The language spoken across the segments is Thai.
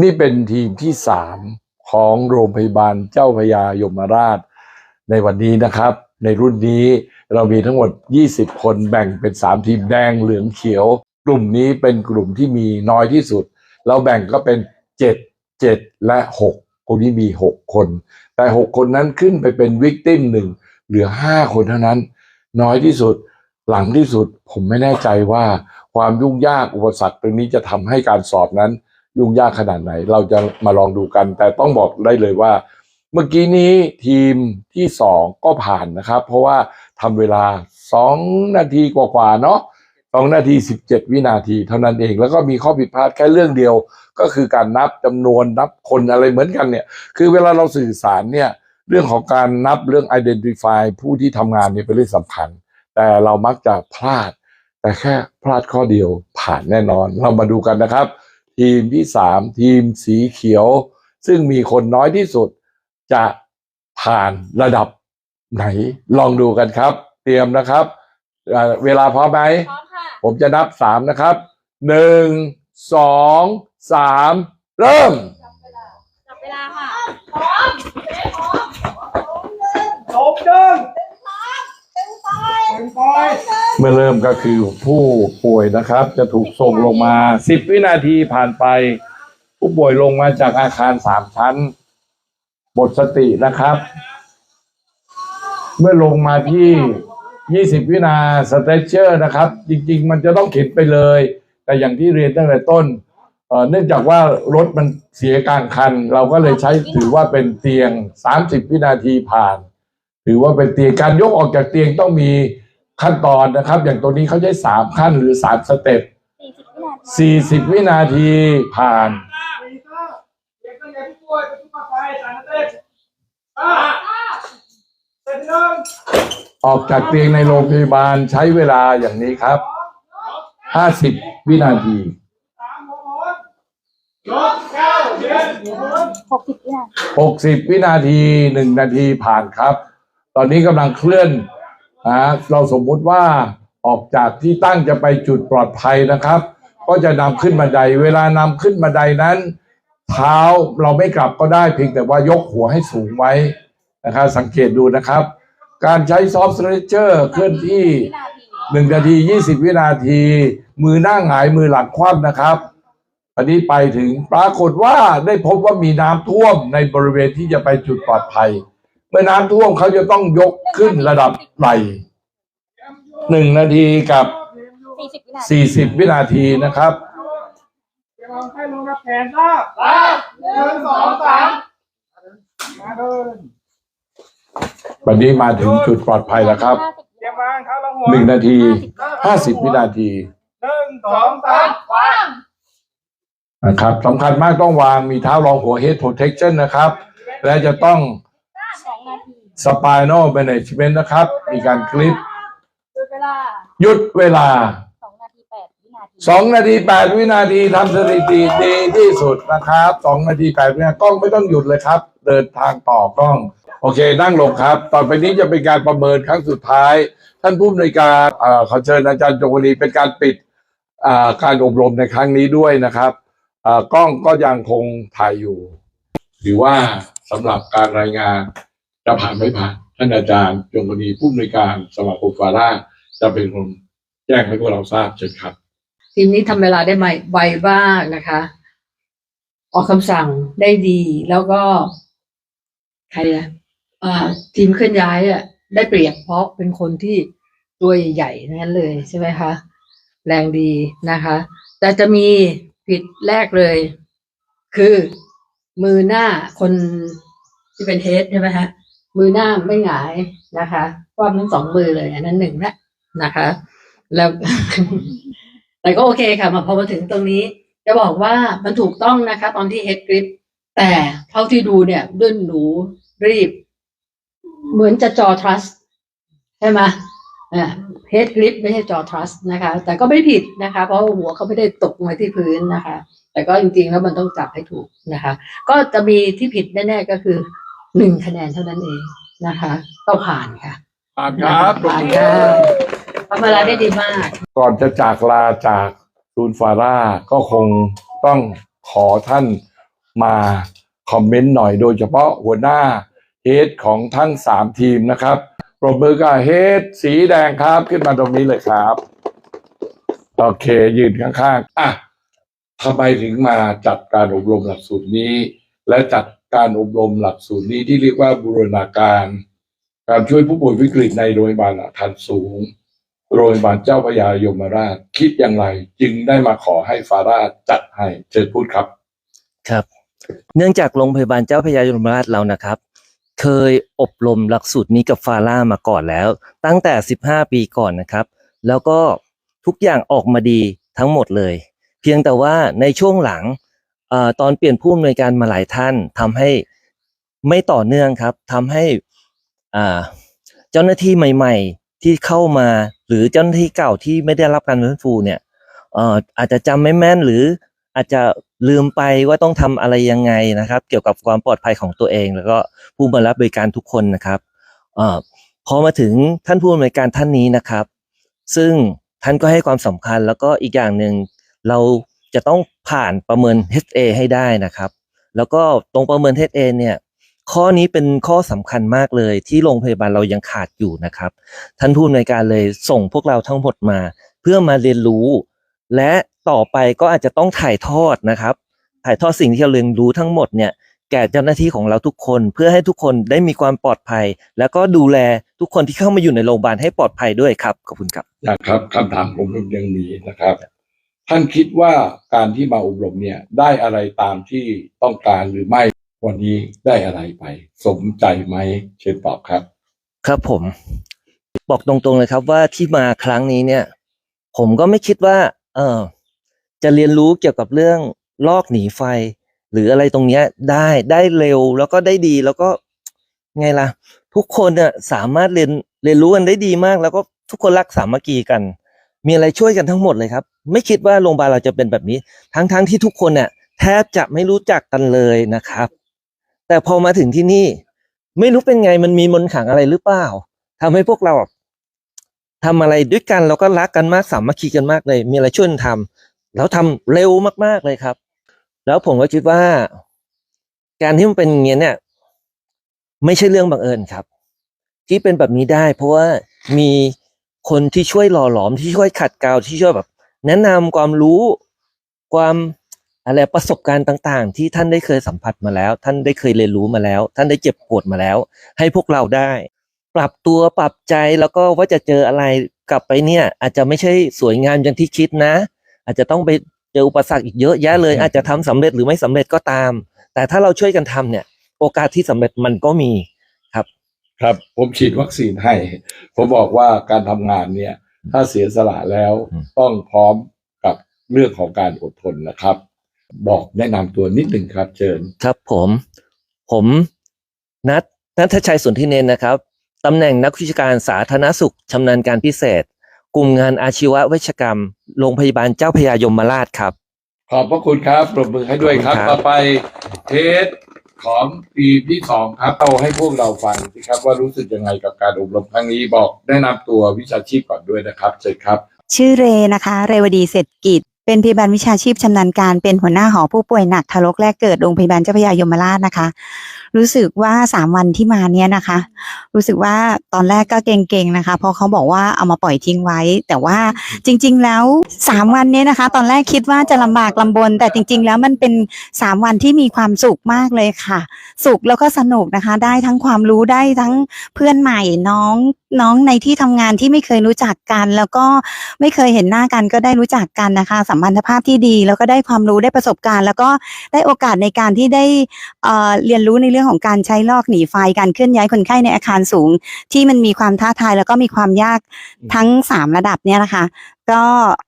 นี่เป็นทีมที่สามของโรงพยาบาลเจ้าพยายมราช ในวันนี้นะครับ ในรุ่นนี้เรามีทั้งหมด 20 คนแบ่งเป็น 3 ทีมแดงเหลืองเขียว กลุ่มนี้เป็นกลุ่มที่มีน้อยที่สุด เราแบ่งก็เป็น 7 7 และ 6 คนนี้มี 6 คน แต่ 6 คนนั้นขึ้นไปเป็นวิกติมหนึ่งเหลือ 5 คนเท่านั้น น้อยที่สุดหลังที่สุดผมไม่แน่ใจว่าความยุ่งยากอุปสรรคตรงนี้จะทำให้การสอบนั้น ยุ่งยากขนาดไหน เราจะมาลองดูกัน แต่ต้องบอกได้เลยว่า เมื่อกี้นี้ทีมที่สองก็ผ่านนะครับ เพราะว่าทำเวลาสองนาทีกว่าๆเนาะสองนาทีสิบเจ็ดวินาทีเท่านั้นเอง แล้วก็มีข้อผิดพลาดแค่เรื่องเดียว ก็คือการนับจำนวนนับคนอะไรเหมือนกันเนี่ย คือเวลาเราสื่อสารเนี่ยเรื่องของการนับเรื่อง identify ผู้ที่ทำงานเนี่ยเป็นเรื่องสำคัญ แต่เรามักจะพลาด แต่แค่พลาดข้อเดียวผ่านแน่นอน เรามาดูกันนะครับ ทีมที่สามทีมสีเขียว ซึ่งมีคนน้อยที่สุด จะผ่านระดับไหน ลองดูกันครับ เตรียมนะครับเอ่อเวลาพร้อมไหมพร้อมค่ะผมจะนับสามนะครับหนึ่งสองสามเริ่ม จับเวลาค่ะจบเดินเป็นปอย เมื่อเริ่มก็คือผู้ป่วยนะครับ จะถูกส่งลงมา 10 วินาทีผ่านไป ผู้ป่วยลงมาจากอาคารสามชั้น หมดสตินะครับ เมื่อลงมาที่ 20 วินาสเตเชอร์นะครับ จริง ๆ มันจะต้องเข็นไปเลย แต่อย่างที่เรียนตั้งแต่ต้นเอ่อเนื่องจากว่ารถมันเสียกลางคัน เราก็เลยใช้ถือว่าเป็นเตียง 30 วินาทีผ่าน ถือว่าเป็นเตียงการยกออกจากเตียงต้องมี ขั้นตอนนะครับ อย่างตัวนี้เขาใช้สามขั้นหรือสามสเต็ป40วินาที40วินาทีผ่านปีเตอร์เด็กตั้งใจผู้ป่วยเป็นผู้ป่วยสารเต้อ่าเสร็จหนึ่งออกจากเตียงในโรงพยาบาลใช้เวลาอย่างนี้ครับ50วินาทีสามหัวหมุนยกเก้าเย็นหัวหมุน60วินาที60วินาที1นาทีผ่านครับ ตอนนี้กำลังเคลื่อน นะเราสมมุติว่าออกจากที่ตั้งจะไปจุดปลอดภัยนะครับ ก็จะนำขึ้นบันได เวลานำขึ้นบันไดนั้น เท้าเราไม่กลับก็ได้เพียงแต่ว่ายกหัวให้สูงไว้นะครับสังเกตดูนะครับ การใช้ซอฟต์สเตรเจอร์เคลื่อนที่วินาทีหนึ่งนาทียี่สิบวินาที มือหน้าหงายมือหลังคว่ำนะครับอันนี้ไปถึงปรากฏว่าได้พบว่ามีน้ำท่วมในบริเวณที่จะไปจุดปลอดภัย เมื่อน้ำท่วมเขาจะต้องยกขึ้นระดับไหลหนึ่งนาทีกับ40วินาทีสี่สิบวินาทีนะครับเดี๋ยวเราให้ลงรับแผนทราบทราบหนึ่งสองสามมาเดินวันนี้มาถึงจุดปลอดภัยแล้วครับเตรียมวางเท้าลงหัวหนึ่งนาทีห้าสิบวินาทีหนึ่งสองสามวางนะครับสำคัญมากต้องวางมีเท้ารองหัว head protection นะครับ และจะต้อง 2นาที spinal management นะครับ มีการคลิปหยุดเวลาหยุดเวลา2นาที8วินาทีสองนาทีแปดวินาทีทำสถิติดีที่สุดนะครับสองนาทีแปดวินาทีกล้องไม่ต้องหยุดเลยครับ เดินทางต่อกล้อง โอเค นั่งลงครับ ต่อไปนี้จะเป็นการประเมินครั้งสุดท้าย ท่านผู้อำนวยการเอ่อขอเชิญอาจารย์จงวนีเป็นการปิดอ่าการอบรมในครั้งนี้ด้วยนะครับอ่ากล้องก็ยังคงถ่ายอยู่หรือว่าสำหรับการรายงาน จะผ่านไม่ผ่านท่านอาจารย์จงวนีผู้อำนวยการสมาคมฟาร่าจะเป็นคนแจ้งให้พวกเราทราบเชิญครับทีมนี้ทำเวลาได้ไวไวมากนะคะ ออกคำสั่งได้ดีแล้วก็ ใครอะทีมเคลื่อนย้ายอะได้เปรียบเพราะเป็นคนที่ตัวใหญ่ๆนั้นเลยใช่ไหมคะ แรงดีนะคะ แต่จะมีผิดแรกเลย คือมือหน้าคนที่เป็นเฮดใช่ไหมฮะ มือหน้าไม่หงายนะคะคว่ำทั้งสองมือเลยอันนั้นหนึ่งละนะคะ แล้ว แต่ก็โอเคค่ะ มาพอมาถึงตรงนี้ จะบอกว่ามันถูกต้องนะคะ ตอนที่เฮดกริปแต่เท่าที่ดูเนี่ยด้วยหนูรีบ เหมือนจะจอทรัสใช่ไหมอ่าเฮดกริปไม่ใช่จอทรัสนะคะ แต่ก็ไม่ผิดนะคะ เพราะหัวเขาไม่ได้ตกลงไปที่พื้นนะคะ แต่ก็จริงๆแล้วมันต้องจับให้ถูกนะคะ ก็จะมีที่ผิดแน่ๆก็คือ หนึ่งคะแนนเท่านั้นเองนะคะ ก็ผ่านค่ะผ่านครับผ่านค่ะทำเวลาได้ดีมาก ก่อนจะจากลาจากศูนย์ฟาร่าก็คงต้องขอท่านมาคอมเมนต์หน่อยโดยเฉพาะหัวหน้าเฮดของทั้งสามทีมนะครับปรบมือกับเฮดสีแดงครับขึ้นมาตรงนี้เลยครับ โอเค ยืนข้างๆอะทำไมถึงมาจัดการอบรมหลักสูตรนี้ และจัด การอบรมหลักสูตรนี้ที่เรียกว่าบูรณาการ การช่วยผู้ป่วยวิกฤตในโรงพยาบาลอาคารสูง โรงพยาบาลเจ้าพยายมราช คิดอย่างไรจึงได้มาขอให้ฟาราจัดให้เชิญพูดครับครับ เนื่องจากโรงพยาบาลเจ้าพยายมราชเรานะครับ เคยอบรมหลักสูตรนี้กับฟาร่ามาก่อนแล้ว ตั้งแต่ 15 ปีก่อนนะครับ แล้วก็ทุกอย่างออกมาดีทั้งหมดเลย เพียงแต่ว่าในช่วงหลัง ตอนเปลี่ยนผู้อำนวยการมาหลายท่านทำให้ไม่ต่อเนื่องครับทำให้เจ้าหน้าที่ใหม่ ๆ ที่เข้ามาหรือเจ้าหน้าที่เก่าที่ไม่ได้รับการฟื้นฟูเนี่ยออาจจะจำไม่แม่นหรืออาจจะลืมไปว่าต้องทำอะไรยังไงนะครับ เกี่ยวกับความปลอดภัยของตัวเอง แล้วก็ผู้มารับบริการทุกคนนะครับอพอมาถึงท่านผู้อำนวยการท่านนี้นะครับ ซึ่งท่านก็ให้ความสำคัญแล้วก็อีกอย่างหนึ่งเรา จะต้องผ่านประเมิน HA ให้ได้นะครับ แล้วก็ตรงประเมิน HA เนี่ยข้อนี้เป็นข้อสำคัญมากเลย ที่โรงพยาบาลเรายังขาดอยู่นะครับ ท่านผู้อำนวยการเลยส่งพวกเราทั้งหมดมา เพื่อมาเรียนรู้ และต่อไปก็อาจจะต้องถ่ายทอดนะครับ ถ่ายทอดสิ่งที่เราเรียนรู้ทั้งหมดเนี่ยแก่เจ้าหน้าที่ของเราทุกคน เพื่อให้ทุกคนได้มีความปลอดภัย แล้วก็ดูแลทุกคนที่เข้ามาอยู่ในโรงพยาบาลให้ปลอดภัยด้วยครับขอบคุณครับนะครับคำถามผมยังมีนะครับ ท่านคิดว่าการที่มาอบรมเนี่ยได้อะไรตามที่ต้องการหรือไม่วันนี้ได้อะไรไป สมใจไหมเชิญตอบครับ ครับผม บอกตรงๆเลยครับว่าที่มาครั้งนี้เนี่ย ผมก็ไม่คิดว่า เออจะเรียนรู้เกี่ยวกับเรื่องลอกหนีไฟ หรืออะไรตรงเนี้ยได้ได้เร็วแล้วก็ได้ดีแล้วก็ไงล่ะ ทุกคนเนี่ยสามารถเรียนเรียนรู้กันได้ดีมาก แล้วก็ทุกคนรักสามัคคีกัน มีอะไรช่วยกันทั้งหมดเลยครับ ไม่คิดว่าโรงพยาบาลเราจะเป็นแบบนี้ ทั้งๆทที่ทุกคนเนี่ยแทบจะไม่รู้จักกันเลยนะครับ แต่พอมาถึงที่นี่ ไม่รู้เป็นไงมันมีมนขังอะไรหรือเปล่าทำให้พวกเราทำอะไรด้วยกันแล้วก็รักกันมากสามัคคีกันมากเลย มีอะไรช่วยกันทำแล้วทำเร็วมากๆเลยครับ แล้วผมก็คิดว่า การที่มันเป็นอย่างเงี้ยเนี่ย ไม่ใช่เรื่องบังเอิญครับ ที่เป็นแบบนี้ได้ เพราะว่ามี คนที่ช่วยหล่อหลอมที่ช่วยขัดเกลาที่ช่วยแบบ แนะนำความรู้ความอะไรประสบการณ์ต่างๆ ที่ท่านได้เคยสัมผัสมาแล้ว ท่านได้เคยเรียนรู้มาแล้ว ท่านได้เจ็บปวดมาแล้ว ให้พวกเราได้ ปรับตัวปรับใจแล้วก็ว่าจะเจออะไรกลับไปเนี่ย อาจจะไม่ใช่สวยงามอย่างที่คิดนะ อาจจะต้องไปเจออุปสรรคอีกเยอะแยะเลย อาจจะทำสำเร็จหรือไม่สำเร็จก็ตาม แต่ถ้าเราช่วยกันทำเนี่ย โอกาสที่สำเร็จมันก็มี ครับ ผมฉีดวัคซีนให้ ผมบอกว่าการทำงานเนี่ย ถ้าเสียสละแล้วอืมต้องพร้อมกับเรื่องของการอดทนนะครับ บอกแนะนำตัวนิดหนึ่งครับ เชิญ ครับผม ผมนัทนัทชัยสุนทิเนนนะครับตำแหน่งนักวิชาการสาธารณสุขชำนาญการพิเศษ กลุ่มงานอาชีวเวชกรรม โรงพยาบาลเจ้าพระยายมราชครับ ขอบพระคุณครับปรบมือให้ด้วยครับ ขอบคุณครับ ต่อไปเทส ของปีที่สองครับเอาให้พวกเราฟังสิครับ ว่ารู้สึกยังไงกับการอบรมครั้งนี้บอกแนะนำตัววิชาชีพก่อนด้วยนะครับเชิญครับ ชื่อเรนะคะ เรวดีเศรษฐกิจ เป็นพยาบาลวิชาชีพชำนาญการ เป็นหัวหน้าหอผู้ป่วยหนักทารกแรกเกิดโรงพยาบาลเจ้าพระยายมราชนะคะ รู้สึกว่าสามวันที่มาเนี่ยนะคะ รู้สึกว่าตอนแรกก็เก่งๆนะคะ เพราะเขาบอกว่าเอามาปล่อยทิ้งไว้ แต่ว่าจริง ๆ แล้วสามวันเนี้นะคะ ตอนแรกคิดว่าจะลำบากลำบน แต่จริง ๆ แล้วมันเป็นสามวันที่มีความสุขมากเลยค่ะ สุขแล้วก็สนุกนะคะ ได้ทั้งความรู้ได้ทั้งเพื่อนใหม่น้องน้องในที่ทำงานที่ไม่เคยรู้จักกัน แล้วก็ไม่เคยเห็นหน้ากันก็ได้รู้จักกันนะคะ สัมพันธภาพที่ดี แล้วก็ได้ความรู้ได้ประสบการณ์ แล้วก็ได้โอกาสในการที่ได้เอ่อเรียนรู้ในเรื่องของการใช้ลอกหนีไฟการเคลื่อนย้ายคนไข้ในอาคารสูง ที่มันมีความท้าทายแล้วก็มีความยากทั้งสามระดับเนี่ยนะคะก็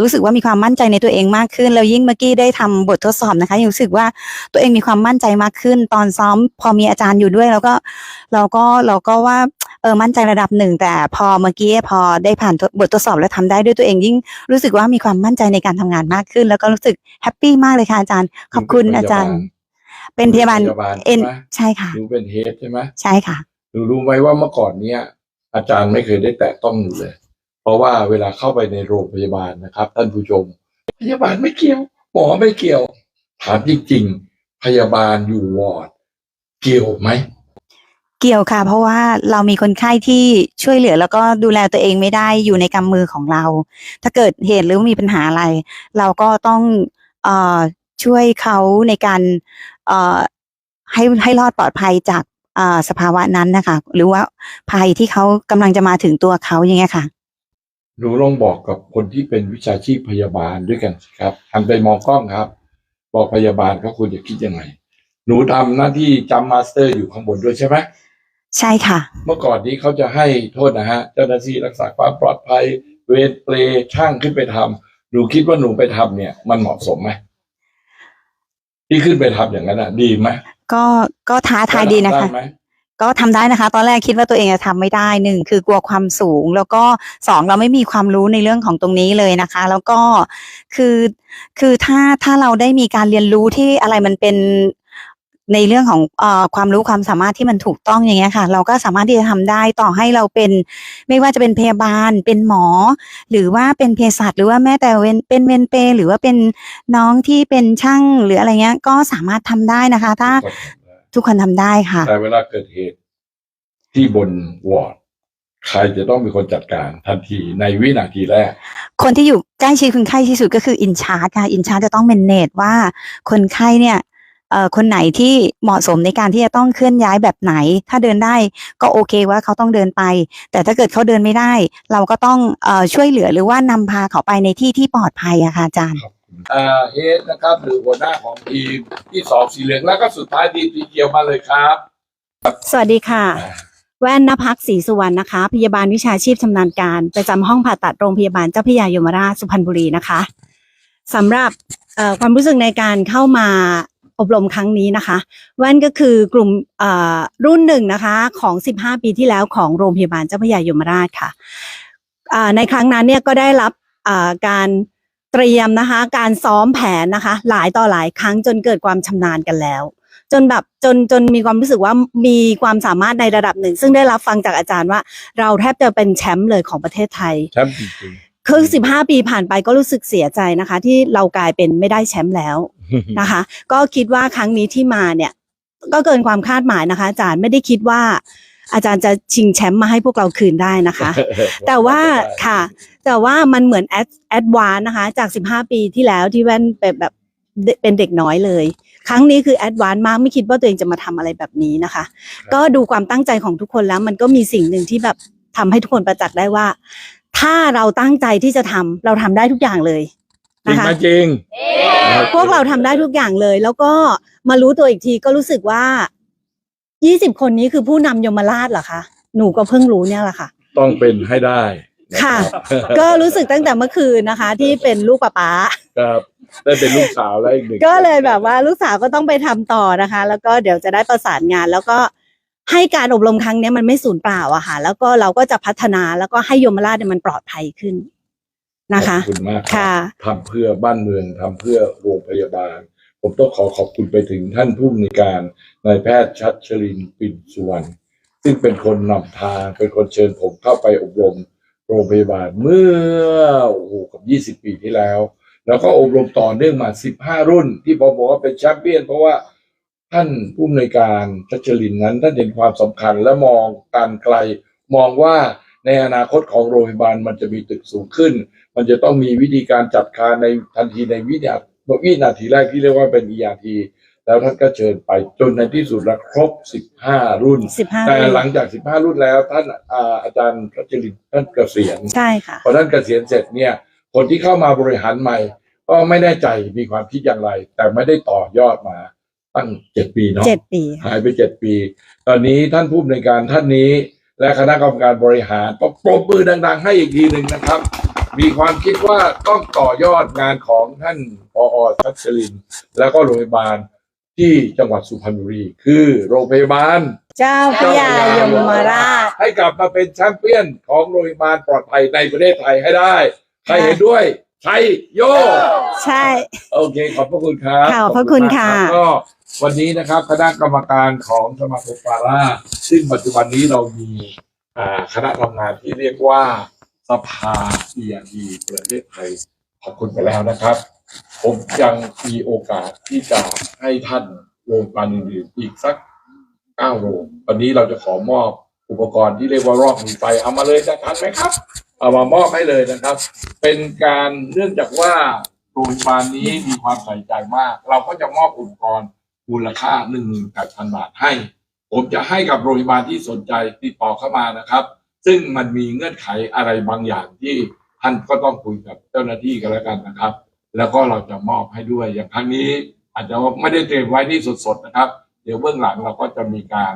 รู้สึกว่ามีความมั่นใจในตัวเองมากขึ้น แล้วยิ่งเมื่อกี้ได้ทำบททดสอบนะคะยังรู้สึกว่าตัวเองมีความมั่นใจมากขึ้น ตอนซ้อมพอมีอาจารย์อยู่ด้วยแล้วก็เราก็เราก็ว่าเออมั่นใจระดับหนึ่ง แต่พอเมื่อกี้พอได้ผ่านบททดสอบแล้วทำได้ด้วยตัวเอง ยิ่งรู้สึกว่ามีความมั่นใจในการทำงานมากขึ้น แล้วก็รู้สึกแฮปปี้มากเลยค่ะอาจารย์ ขอบคุณอาจารย์ เป็นพยาบาลพยาบาลเอ็นใช่ไหมใช่ค่ะหนูเป็นเฮดใช่ไหมใช่ค่ะหนูรู้ไหมว่าเมื่อก่อนเนี้ย อาจารย์ไม่เคยได้แตะต้องหนูเลย เพราะว่าเวลาเข้าไปในโรงพยาบาลนะครับ ท่านผู้ชม พยาบาลไม่เกี่ยว หมอไม่เกี่ยว ถามจริงพยาบาลอยู่วอร์ดเกี่ยวไหมเกี่ยวค่ะ เพราะว่าเรามีคนไข้ที่ช่วยเหลือแล้วก็ดูแลตัวเองไม่ได้อยู่ในกำมือของเรา ถ้าเกิดเหตุหรือว่ามีปัญหาอะไร เราก็ต้องเอ่อ ช่วยเขาในการเอ่อให้ให้รอดปลอดภัยจากเอ่อสภาวะนั้นนะคะ หรือว่าภัยที่เขากำลังจะมาถึงตัวเขาอย่างเงี้ยค่ะหนูลองบอกกับคนที่เป็นวิชาชีพพยาบาลด้วยกันสิครับหันไปมองกล้องครับ บอกพยาบาลเขาควรจะคิดยังไง หนูทำหน้าที่จำมาสเตอร์อยู่ข้างบนด้วยใช่ไหมใช่ค่ะ เมื่อก่อนนี้เขาจะให้โทษนะฮะ เจ้าหน้าที่รักษาความปลอดภัย เวรเปลช่างขึ้นไปทำหนูคิดว่าหนูไปทำเนี่ย มันเหมาะสมไหม ที่ขึ้นไปทำอย่างนั้นอะ ดีไหมก็ก็ท้าทายดีนะคะ ได้ไหมก็ทำได้นะคะ ตอนแรกคิดว่าตัวเองจะทำไม่ได้หนึ่งคือกลัวความสูง แล้วก็สองเราไม่มีความรู้ในเรื่องของตรงนี้เลยนะคะ แล้วก็คือคือถ้าถ้าเราได้มีการเรียนรู้ที่อะไรมันเป็น ในเรื่องของเอ่อความรู้ความสามารถที่มันถูกต้องอย่างเงี้ยค่ะ เราก็สามารถที่จะทำได้ต่อให้เราเป็น ไม่ว่าจะเป็นพยาบาล เป็นหมอ หรือว่าเป็นเภสัชหรือว่าแม้แต่เวนเป็นเวนเปรย์หรือว่าเป็นน้องที่เป็นช่างหรืออะไรเงี้ย ก็สามารถทำได้นะคะ ถ้าทุกคนทำได้ค่ะ แต่เวลาเกิดเหตุที่บนวอร์ดใครจะต้องเป็นคนจัดการทันทีในวินาทีแรก คนที่อยู่ใกล้ชิดคนไข้ที่สุดก็คืออินชาร์จค่ะ อินชาร์จจะต้องเมนเนจว่าคนไข้เนี่ยเอ่อ คนไหนที่เหมาะสมในการที่จะต้องเคลื่อนย้ายแบบไหน ถ้าเดินได้ก็โอเคว่าเขาต้องเดินไป แต่ถ้าเกิดเขาเดินไม่ได้ เราก็ต้องเอ่อช่วยเหลือหรือว่านำพาเขาไปในที่ที่ปลอดภัยอะค่ะอาจารย์อ่าเฮดนะครับหรือหัวหน้าของทีมที่สองสีเหลืองแล้วก็สุดท้ายทีมสีเขียวมาเลยครับ สวัสดีค่ะ แว่นนภักศรีสุวรรณนะคะ พยาบาลวิชาชีพชำนาญการประจำห้องผ่าตัดโรงพยาบาลเจ้าพระยายมราชสุพรรณบุรีนะคะสำหรับเอ่อความรู้สึกในการเข้ามา อบรมครั้งนี้นะคะ แว่นก็คือกลุ่มเอ่อรุ่นหนึ่งนะคะของ 15 ปีที่แล้วของโรงพยาบาลเจ้าพระยายมราชค่ะอ่าในครั้งนั้นเนี่ยก็ได้รับอ่าการเตรียมนะคะ การซ้อมแผนนะคะ หลายต่อหลายครั้งจนเกิดความชำนาญกันแล้ว จนแบบจนจนมีความรู้สึกว่ามีความสามารถในระดับหนึ่ง ซึ่งได้รับฟังจากอาจารย์ว่า เราแทบจะเป็นแชมป์เลยของประเทศไทยแชมป์จริงคือสิบห้าปีผ่านไปก็รู้สึกเสียใจนะคะ ที่เรากลายเป็นไม่ได้แชมป์แล้วๆ นะคะ ก็คิดว่าครั้งนี้ที่มาเนี่ย ก็เกินความคาดหมายนะคะ อาจารย์ไม่ได้คิดว่า อาจารย์จะชิงแชมป์มาให้พวกเราคืนได้นะคะ แต่ว่าค่ะ แต่ว่ามันเหมือนแอดแอดวานนะคะ จาก 15 ปีที่แล้วที่แว่นเป็นแบบเดเป็นเด็กน้อยเลย ครั้งนี้คือแอดวานมากไม่คิดว่าตัวเองจะมาทำอะไรแบบนี้นะคะ ก็ดูความตั้งใจของทุกคนแล้ว มันก็มีสิ่งหนึ่งที่แบบทำให้ทุกคนประจักษ์ได้ว่า ถ้าเราตั้งใจที่จะทำเราทำได้ทุกอย่างเลย จริงนะคะ ไหมจริงพวกเราทำได้ทุกอย่างเลย แล้วก็มารู้ตัวอีกทีก็รู้สึกว่า 20 คนนี้คือผู้นำยมราชเหรอคะ หนูก็เพิ่งรู้เนี่ยแหละค่ะ ต้องเป็นให้ได้นค่ะรับก็รู้สึกตั้งแต่เมื่อคืนนะคะ ที่เป็นลูกป้าป๊า ครับได้เป็นลูกสาวแล้วอีกหนึ่งก็เลยแบบว่าลูกสาวก็ต้องไปทำต่อนะคะ แล้วก็เดี๋ยวจะได้ประสานงาน แล้วก็ให้การอบรมครั้งเนี้ยมันไม่สูญเปล่าอะค่ะ แล้วก็เราก็จะพัฒนาแล้วก็ให้ยมราชเนี่ยมันปลอดภัยขึ้น นะคะขอบคุณมากรับค่ะ ทำเพื่อบ้านเมืองทำเพื่อโรงพยาบาล ผมต้องขอขอบคุณไปถึงท่านผู้อำนวยการนายแพทย์ชัดชลินปิ่นสุวรรณซึ่งเป็นคนนำทางเป็นคนเชิญผมเข้าไปอบรมโรงพยาบาลเมื่อโอ้โหกับ 20 ปีที่แล้ว แล้วก็อบรมต่อเนื่องมา 15 รุ่น ที่ผมบอกว่าเป็นแชมเปี้ยน เพราะว่าท่านผู้อำนวยการชัชลินนั้นท่านเห็นความสำคัญและมองการไกล มองว่าในอนาคตของโรงพยาบาลมันจะมีตึกสูงขึ้น มันจะต้องมีวิธีการจัดการในทันทีในวินาทีวินาทีแรกที่เรียกว่าเป็น ERT แล้วท่านก็เชิญไปจนในที่สุดแล้วครบ 15 รุ่น 15 แต่รุ่นหลังจาก 15 รุ่นแล้วท่านอ่าอาจารย์รัชลินท่านเกษียณใช่ค่ะ พอท่านเกษียณเสร็จเนี่ย คนที่เข้ามาบริหารใหม่ ก็ไม่แน่ใจมีความคิดอย่างไร แต่ไม่ได้ต่อยอดมาตั้งเจ็ดปีเนาะเจ็ดปีหายไปเจ็ดปี ตอนนี้ท่านผู้อำนวยการท่านนี้ และคณะกรรมการบริหารต้องปรบมือดัง ๆ ให้อีกทีหนึ่งนะครับ มีความคิดว่าต้องต่อยอดงานของท่านพอชัชลินแล้วก็โรงพยาบาลที่จังหวัดสุพรรณบุรี คือโรงพยาบาล เจ้าพระยายมราช ให้กลับมาเป็นแชมเปี้ยนของโรงพยาบาลปลอดภัยในประเทศไทยให้ได้ ใครเห็นด้วยใช้โย ใช่ โอเค ขอบพระคุณครับค่ะขอบพระคุณมากค่ะรับก็วันนี้นะครับคณะกรรมการของสมาคมฟาร่าซึ่งปัจจุบันนี้เรามีอ่าคณะทำงานที่เรียกว่า สภา ERD ประเทศไทยขอบคุณไปแล้วนะครับ ผมยังมีโอกาสที่จะให้ท่านโรงพยาบาลอื่นๆอีกสักเก้าโรงวันนี้เราจะขอมอบอุปกรณ์ที่เรียกว่ารอกหนีไฟเอามาเลยจะทันไหมครับ เอามามอบให้เลยนะครับ เป็นการเนื่องจากว่าโรงพยาบาลนี้มีความใส่ใจมาก เราก็จะมอบอุปกรณ์มูลค่าหนึ่งหมื่นแปดพันบาทให้ ผมจะให้กับโรงพยาบาลที่สนใจติดต่อเข้ามานะครับ ซึ่งมันมีเงื่อนไขอะไรบางอย่างที่ท่านก็ต้องคุยกับเจ้าหน้าที่กันแล้วกันนะครับ แล้วก็เราจะมอบให้ด้วยอย่างครั้งนี้ อาจจะไม่ได้เตรียมไว้ที่สดๆนะครับ เดี๋ยวเบื้องหลังเราก็จะมีการ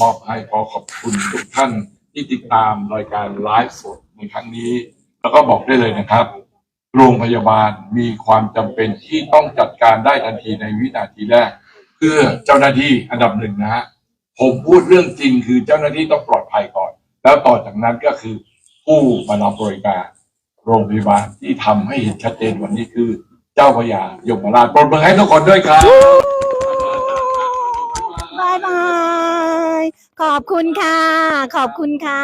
มอบให้ขอขอบคุณทุกท่านที่ติดตามรายการไลฟ์สดในครั้งนี้ แล้วก็บอกได้เลยนะครับ โรงพยาบาลมีความจำเป็นที่ต้องจัดการได้ทันทีในวินาทีแรก เพื่อเจ้าหน้าที่อันดับหนึ่งนะฮะผมพูดเรื่องจริงคือเจ้าหน้าที่ต้องปลอดภัยก่อน แล้วต่อจากนั้นก็คือผู้มารับบริการโรงพยาบาลที่ทำให้เห็นชัดเจนวันนี้คือ เจ้าพระยายมราชปรบมือให้ทุกคนด้วยครับบายบายขอบคุณค่ะ ขอบคุณค่ะ